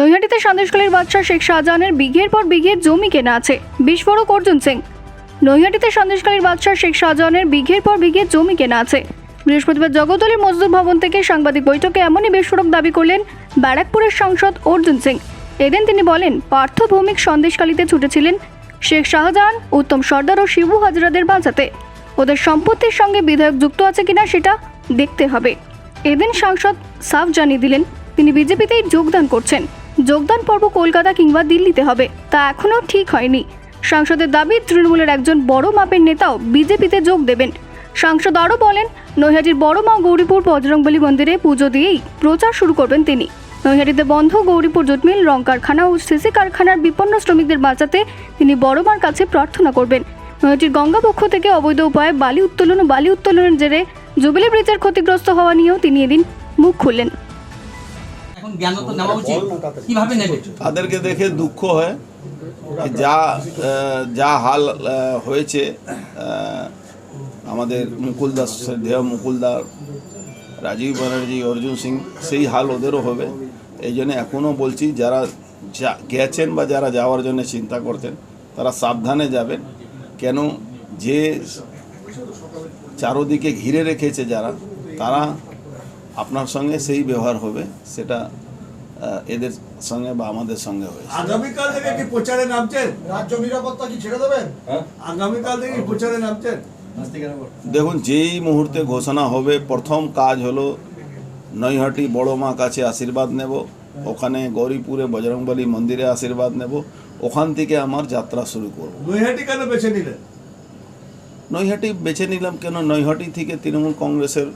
নৈহাটিতে সন্দেশখালীর বাদশাহ শেখ শাহজাহানের বিঘের পর বিঘের জমি কেনা আছে। বিস্ফোরক অর্জুন সিং। নৈহাটিতে সন্দেশখালীর বাদশাহ শেখ শাহজাহানের বিঘের পর বিঘের জমি কেনা আছে। বৃহস্পতিবার জগদলের মজদুর ভবন থেকে সাংবাদিক বৈঠকে এমনই বিস্ফোরক দাবি করলেন ব্যারাকপুরের সাংসদ অর্জুন সিং। এদিন তিনি বলেন পার্থ ভৌমিক সন্দেশখালীতে ছুটেছিলেন শেখ শাহজাহান, উত্তম সর্দার ও শিবু হাজরাদের বাঁচাতে। ওদের সম্পত্তির সঙ্গে বিধায়ক যুক্ত আছে কিনা সেটা দেখতে হবে। এদিন সাংসদ সাফ জানিয়ে দিলেন, তিনি বিজেপিতেই যোগদান করছেন। যোগদান পর্ব কলকাতা কিংবা দিল্লিতে হবে। তা এখনও ঠিক হয়নি। সাংসদের দাবি, তৃণমূলের একজন বড় মাপের নেতাও বিজেপিতে যোগ দেবেন। সাংসদ আরও বলেন, নৈহাটির বড় মা গৌরীপুর বজরংবলী মন্দিরে পুজো দিয়েই প্রচার শুরু করবেন তিনি। নৈহাটিতে বন্ধ গৌরীপুর জুটমিল রং কারখানা ও সিসি কারখানার বিপন্ন শ্রমিকদের বাঁচাতে তিনি বড় মার কাছে প্রার্থনা করবেন। নৈহাটির গঙ্গা পক্ষ থেকে অবৈধ উপায়ে বালি উত্তোলন ও বালি উত্তোলনের জেরে জুবিলি ব্রিজের ক্ষতিগ্রস্ত হওয়া নিয়েও তিনি এদিন মুখ খুললেন। এখন জ্ঞান তো নেওয়া উচিত। কীভাবে নেবে? তাদেরকে দেখে দুঃখ হয় যে যা যা হাল হয়েছে আমাদের মুকুলদার শ্রদ্ধেয় মুকুলদার রাজীব ব্যানার্জি অর্জুন সিং সেই হাল ওদেরও হবে। এই জন্য এখনও বলছি যারা যা গেছেন বা যারা যাওয়ার জন্য চিন্তা করতেন তারা সাবধানে যাবেন। কেন যে চারোদিকে ঘিরে রেখেছে যারা তারা আপনার সঙ্গে সেই ব্যবহার হবে সেটা এদের সঙ্গে বা আমাদের সঙ্গে হয়েছে। আগামীকাল থেকে কি প্রচারে নামছেন? রাজ্য নিরাপত্তা কি ছেড়ে দেবেন? আগামীকাল থেকে কি প্রচারে নামছেন? দেখুন যেই মুহূর্তে ঘোষণা হবে প্রথম কাজ হলো নৈহাটি বড় মা কাছে আশীর্বাদ নেব ওখানে গৌরীপুরে বজরংবলী মন্দিরে আশীর্বাদ নেব ওখান থেকে আমার যাত্রা শুরু করব। নৈহাটি কেন বেছে নিলেন? নৈহাটি বেছে নিলাম কেন? নৈহাটি থেকে তৃণমূল কংগ্রেসের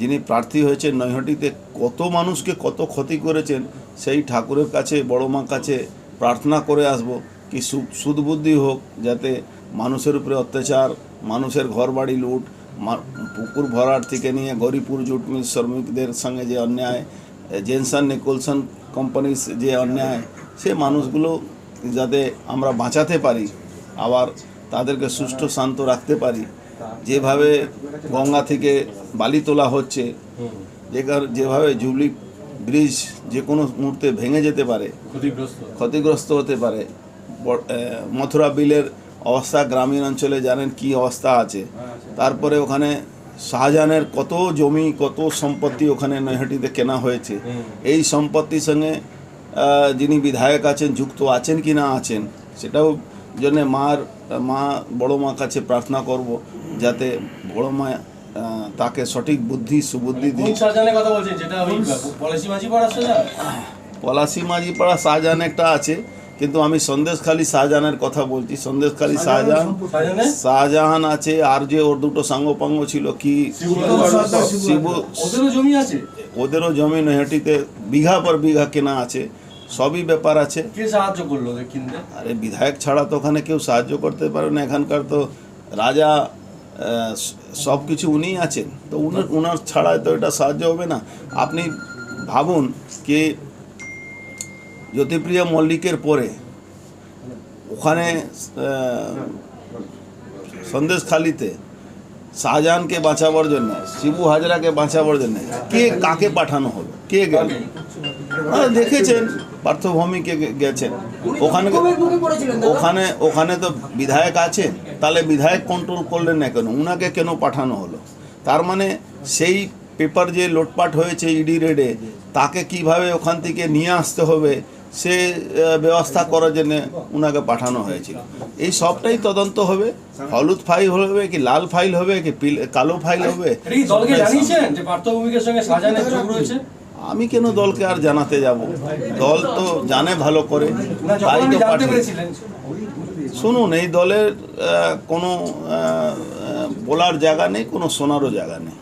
যিনি প্রার্থী হয়েছেন নৈহাটিতে, কত মানুষকে কত ক্ষতি করেছেন, সেই ঠাকুরের কাছে, বড় মা কাছে প্রার্থনা করে আসব কি সুদবুদ্ধি হোক, যাতে মানুষের উপরে অত্যাচার, মানুষের ঘর বাড়ি লুট পুকুর ভরাট থেকে নিয়ে গরিপুর জুট মিল শ্রমিকদের সঙ্গে যে অন্যায়, জেনসন নিকোলসন কোম্পানির যে অন্যায়, সে মানুষগুলো যাতে আমরা বাঁচাতে পারি, আবার তাদেরকে সুষ্ঠু শান্ত রাখতে পারি। যেভাবে গঙ্গা থেকে বালি তোলা হচ্ছে যে যেভাবে জুবলি ব্রিজ যে কোনো মুহূর্তে ভেঙে যেতে পারে ক্ষতিগ্রস্ত। হতে পারে মথুরা বিলের অবস্থা গ্রামীণ অঞ্চলে জানেন কি অবস্থা আছে। তারপরে ওখানে শাহজাহানের কত জমি কত সম্পত্তি ওখানে নৈহাটিতে কেনা হয়েছে। এই সম্পত্তির সঙ্গে যিনি বিধায়ক আছেন যুক্ত আছেন কি না আছেন সেটাও জন্য মার মা বড় মা কাছে প্রার্থনা করব। যাতে বড় মা তাকে সঠিক বুদ্ধি সুবুদ্ধি দিয়ে দিই শাহজাহানের কথা বলছেন? যেটা ওই পলিসি মাঝি পাড়া শাহজাহান পলাশি মাঝিপাড়া শাহজাহান একটা আছে কিন্তু আমি সন্দেশখালী শাহজাহানের কথা বলছি। সন্দেশখালী শাহজাহান শাহজাহান আছে আর যে ওর দুটো সাঙ্গপাঙ্গ ছিল কি? ওদেরও জমি আছে? ওদেরও জমি নৈহাটিতে বিঘা পর বিঘা কেনা আছে সবই ব্যাপার আছে। কে সাহায্য করল কিনতে আরে বিধায়ক ছাড়া তো ওখানে কেউ সাহায্য করতে পারে না এখানকার তো রাজা সব কিছু উনিই আছেন। তো উনার উনার ছাড়া তো এটা সাহায্য হবে না। আপনি ভাবুন কে জ্যোতিপ্রিয়া মল্লিকের পরে ওখানে সন্দেশখালিতে শাহজাহানকে বাঁচাবার জন্য শিবু হাজরাকে বাঁচাবার জন্য কে কাকে পাঠানো হলো? কে গেল? হ্যাঁ, দেখেছেন পার্থভূমিকে গেছেন। ওখানে ওখানে ওখানে তো বিধায়ক আছে তাহলে বিধায়ক কন্ট্রোল করলেন না কেন? উনাকে কেন পাঠানো হলো? তার মানে সেই পেপার যে লোটপাট হয়েছে ইডি রেডে তাকে কীভাবে ওখান থেকে নিয়ে আসতে হবে সে ব্যবস্থা করার জন্য উনাকে পাঠানো হয়েছিল। এই সবটাই তদন্ত হবে। হলুদ ফাইল হবে কি লাল ফাইল হবে কি কালো ফাইল হবে? আমি কেন দলকে আর জানাতে যাব? দল তো জানে ভালো করে তাই তো শুনুন এই দলের কোনো বলার জায়গা নেই কোনো শোনারও জায়গা নেই।